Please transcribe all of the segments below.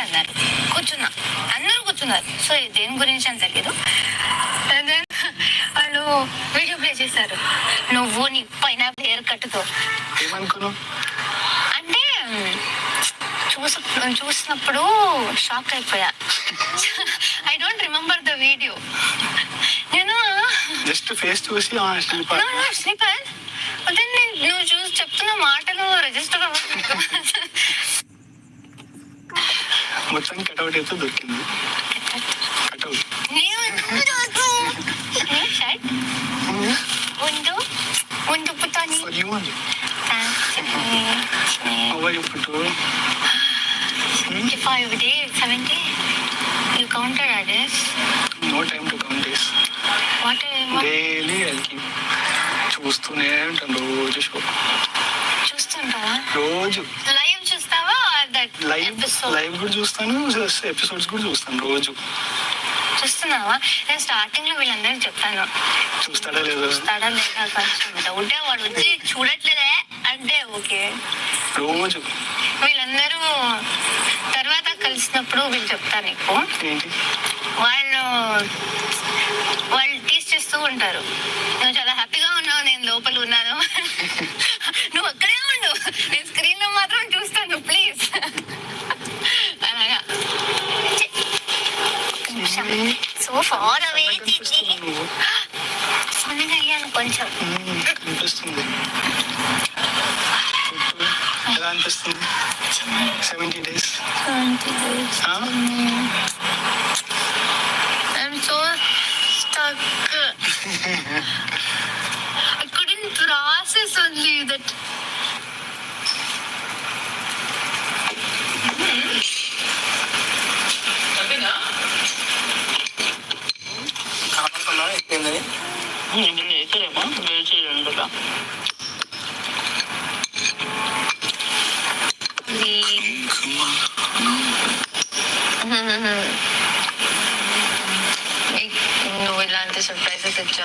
అన్నారు కూర్చున్నా అందరూ కూర్చున్నారు సో దేని గురించి అని తెలియదు వాళ్ళు వీడియో ప్లే చేశారు నువ్వు నీ పైన హెయిర్ కట్తో అంటే చూస చూసినప్పుడు షాక్ అయిపోయా I don't remember the video నేను జస్ట్ ఫేస్ చూసి స్లీపర్ అదే నువ్వు చూసి చెప్తున్న మాటలు రిజిస్టర్ మొత్తానికి కటౌట్ అయితే దొరికింది. కటౌట్ ఉండు ఉండు పుట్టు five seventy you know to count what daily చూస్తూనే ఉంటాను రోజు షో చూస్తుంటావా? రోజు. లైవ్ లైవ్ కూడా చూస్తాను ఎపిసోడ్స్ కూడా చూస్తాను రోజు. చూస్తున్నావా? నేను స్టార్టింగ్లో వీళ్ళందరికీ చెప్పాను చూస్తాడా లేదా? చూస్తాడా లేదా డౌటే వాడు వచ్చి చూడట్లేదే? అంటే ఓకే. రోజు. వీళ్ళందరూ తర్వాత కలిసినప్పుడు వీళ్ళు చెప్తారు నీకు. వాళ్ళు వాళ్ళు టీస్ చేస్తూ ఉంటారు. నువ్వు చాలా హ్యాపీగా ఉన్నావు నేను లోపల ఉన్నాను నువ్వు అక్కడే ఉండు నేను స్క్రీన్లో మాత్రం చూస్తాను ప్లీజ్ అలాగా నువ్వు సన్నగా అయ్యాను కొంచెం. మ్మ్, కనిపిస్తుంది ఎలా అనిపిస్తుంది? Seventy days.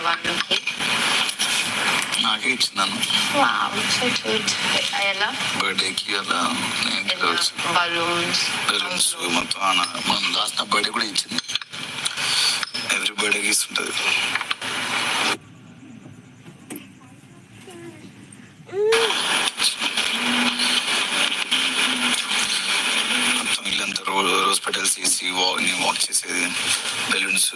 ఇచ్చేవాళ్ళకి నాకే ఇచ్చినాను ఎలా బర్త్డేకి అలా బలూన్స్. మొత్తం మనం లాస్ట్ బర్త్డే కూడా ఇచ్చింది. ఎవ్రీ బర్త్డేకి ఇస్తుంటది. మొత్తం ఇల్లంతా రోజు రోజ్ పెటల్స్ తీసి వాక్ వాక్ చేసేది బెలూన్స్.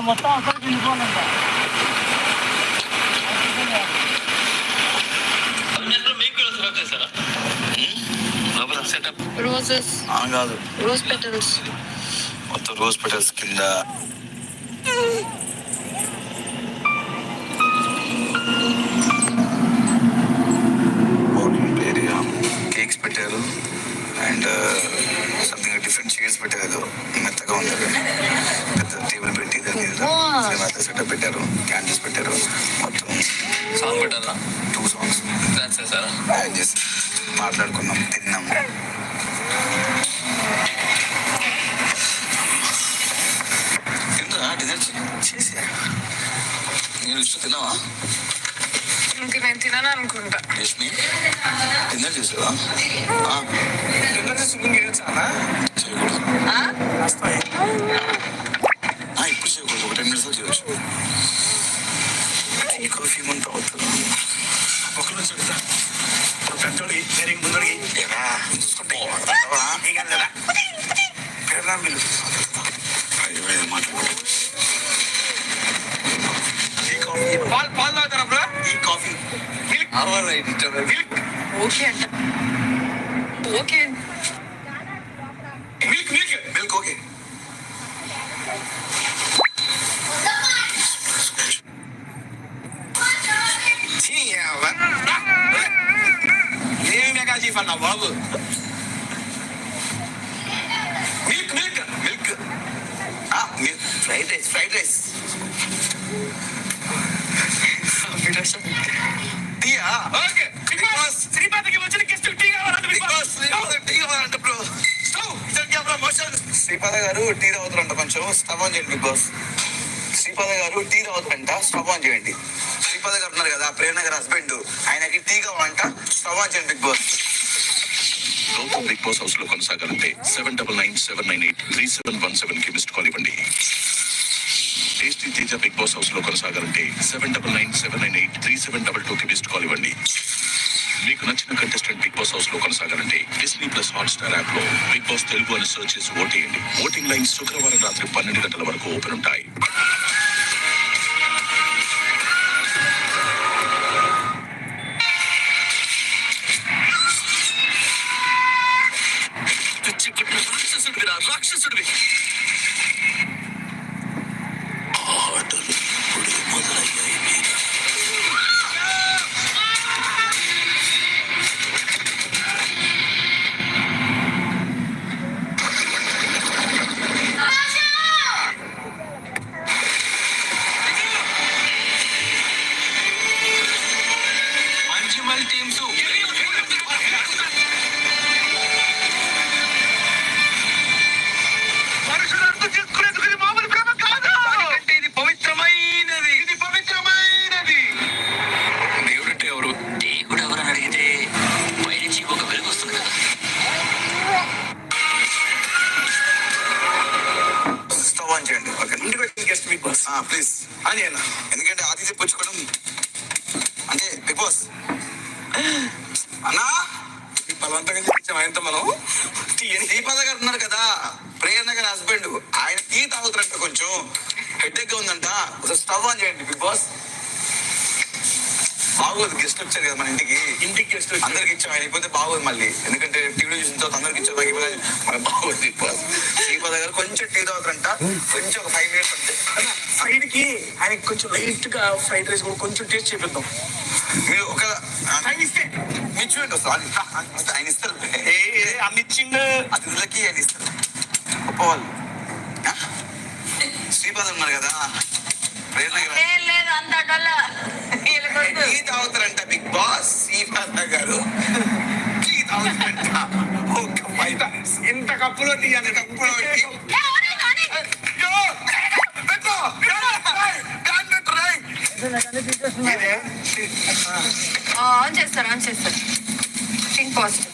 మొత్తం లోపల సెటప్ రోజెస్ కాదు. రోజ్ పెటల్స్ మొత్తం రోజ్ పెటల్స్ కింద. మాట్లాడుకున్నాం తిన్నాం తింటా డిజైన్ చేసి. నేను ఇష్టం తిన్నావా? ఇంక నేను తినను అనుకుంటా. రష్మి డిన్నర్ చేసావా? డిన్నర్ చేసి ముందు చాలా చేయకూడదు. పాలు పాలు తాగుతారా బ్రో ఈ కాఫీ ఓకే అంట okay milk milk milk okay ఏమి మెగా చీఫ్ అన్న బాబు milk milk milk fried rice fried rice బిడ్డ టీయా ఓకే బిగ్ బాస్ శ్రీపాదకి వచ్చిన గెస్ట్ టీ కావాలంటే బిగ్ బాస్ శ్రీపాద టీ కావాలంటే బ్రో స్టవ్ ఇద్దరికి ప్రమోషన్ శ్రీపాద గారు టీ తాగుతారంట కొంచెం. స్టవ్ ఆన్ చేయండి Bigg Boss Sripada garu tea తాగుతారంట. Stove on చేయండి. శ్రీపాద గారు ఉన్నారు కదా ప్రేరణ గారి హస్బెండ్. ఆయనకి టీ కావాలంట. స్టవ్ ఆన్ చేయండి Bigg Boss Gautham Bigg Boss హౌస్లో కొనసాగాలంటే seven double nine seven nine eight three seven one సెవెన్కి మిస్డ్ కాల్ ఇవ్వండి. టేస్టీ తేజ బిగ్ బాస్ హౌస్లో కొనసాగాలంటే seven double nine seven nine eight three seven double two కి missed call ఇవ్వండి. మీకు నచ్చిన contestant Bigg Boss హౌస్లో కొనసాగాలంటే డిస్నీ ప్లస్ హాట్ స్టార్ యాప్లో బిగ్ బాస్ తెలుగు అని సెర్చ్ చేసి ఓటేయండి. ఓటింగ్ లైన్స్ శుక్రవారం రాత్రి పన్నెండు గంటల వరకు ఓపెన్ ఉంటాయి. అని అన్న ఎందుకంటే ఆతిథ్య పుచ్చుకోవడం అంటే బిగ్ బాస్. అన్నా బలవంతంగా చెప్పించాం ఆయనతో మనం. శ్రీపాద గారు ఉన్నారు కదా. ప్రేరణ గారి హస్బెండ్. ఆయన టీ తాగుతారంట కొంచెం హెడేక్గా ఉందంట స్టవ్ ఆన్ చేయండి బిగ్ బాస్. బాగోదు గెస్ట్ వచ్చారు కదా మన ఇంటికి. ఇంటికి గెస్ట్ అందరికి ఇచ్చాం ఆయన అయిపోతే బాగోదు మళ్ళీ. ఎందుకంటే టీవీ చూసిన తర్వాత అందరికి ఇచ్చాం మన బాగోదు బిగ్ బాస్. శ్రీపాద గారు కొంచెం టీ తాగుతారంట. కొంచెం ఒక ఫైవ్ మినిట్స్ అంతే. సైడ్కి ఆయనకి కొంచెం లైట్గా ఫ్రైడ్ రైస్ కూడా కొంచెం టేస్ట్ చేపిద్దాం. మీరు ఒక ఆయన ఇస్తే. మీరు చూడండి వస్తారు ఆయన ఇస్తారు. ఏ అన్ని ఇచ్చిండు. అతిథులకి ఆయన ఇస్తారు. గొప్ప వాళ్ళు ఆ? శ్రీపాద ఉన్నారు కదా. అంత tea తాగుతారంట Bigg Boss Sripada garu. Tea తాగుతారంట. ఒక ఇంత కప్పులో టీ అనే కప్పులో పెట్టి అయ్యో! పెట్టు! రేయ్! ఫ్యాన్ పెట్టు, రేయ్! ఇదే? ఆన్ చేస్తారు ఆన్ చేస్తారు. Think positive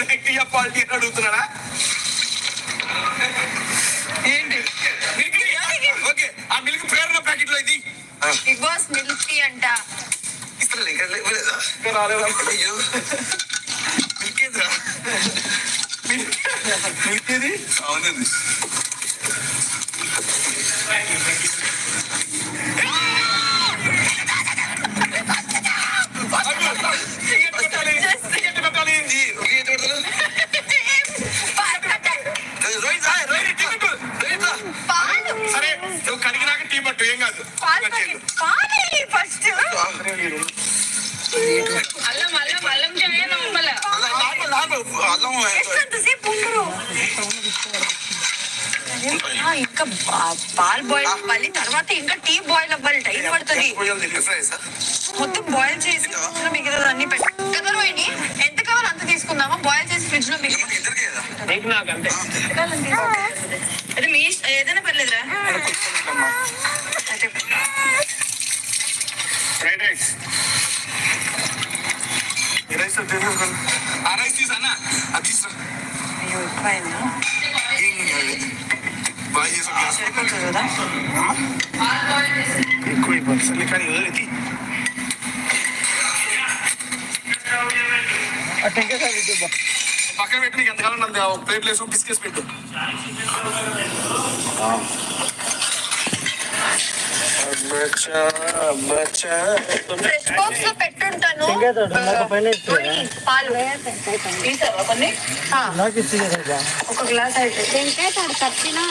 black tea party అడుగుతున్నాడా? ఏంటి? మిల్క్ టీ ఓకే ఆ మిల్క్ ప్రేరణ ప్యాకెట్లో ఇది బిగ్ బాస్ మిల్క్ టీ అంట. ఇస్తారు ఇక్కడ లేవలేదా? ఇంకా రాలేదా? అయ్యో. ఇంకేంద్రా మిల్క్ ఇది అవునండి. నువ్వు కడిగినాక టీ పట్టు ఏం కాదు. ఫస్ట్. అల్లం అల్లం అల్లం చేయ లోపల అల్లం, నార్మల్, నార్మల్. అల్లం ఎంతసేపు ఉండరు ఆ, ఇంకా పాలు బాయిల్ మళ్ళీ తర్వాత ఇంకా టీ బాయిల్ అవ్వాలి. టైం పడుతుంది. మొత్తం బాయిల్ చేసి మిగతా అన్ని పెట్టి. కదా రోహిణి ఎంత కావాలో అంత తీసుకుందామా? బాయిల్ చేసి ఫ్రిడ్జ్లో మిగతా మనకి ఇద్దరికే కదా నీకు నాకు అంతే అది మీ ఇష్ట- ఏదైనా పర్లేదురా అయితే ఫ్రైడ్ రైస్ ఈ రైస్ తీసుకోండి ఆ? రైస్ తీసా అది తీసుకురా అయ్యో ఎక్కువైందా ఎక్కువ అయిపోతుంది కానీ వదిలేది పక్కన పెట్టి నీకు ఎంతకాలం నాకు ఒక ప్లేట్ వేసి బిస్కెట్స్ పెట్టు. బాక్స్లో పెట్టుంటాను. పాలు. తీసావా కొన్ని? ఒక గ్లాస్ అయితే. వెంకట తప్పినా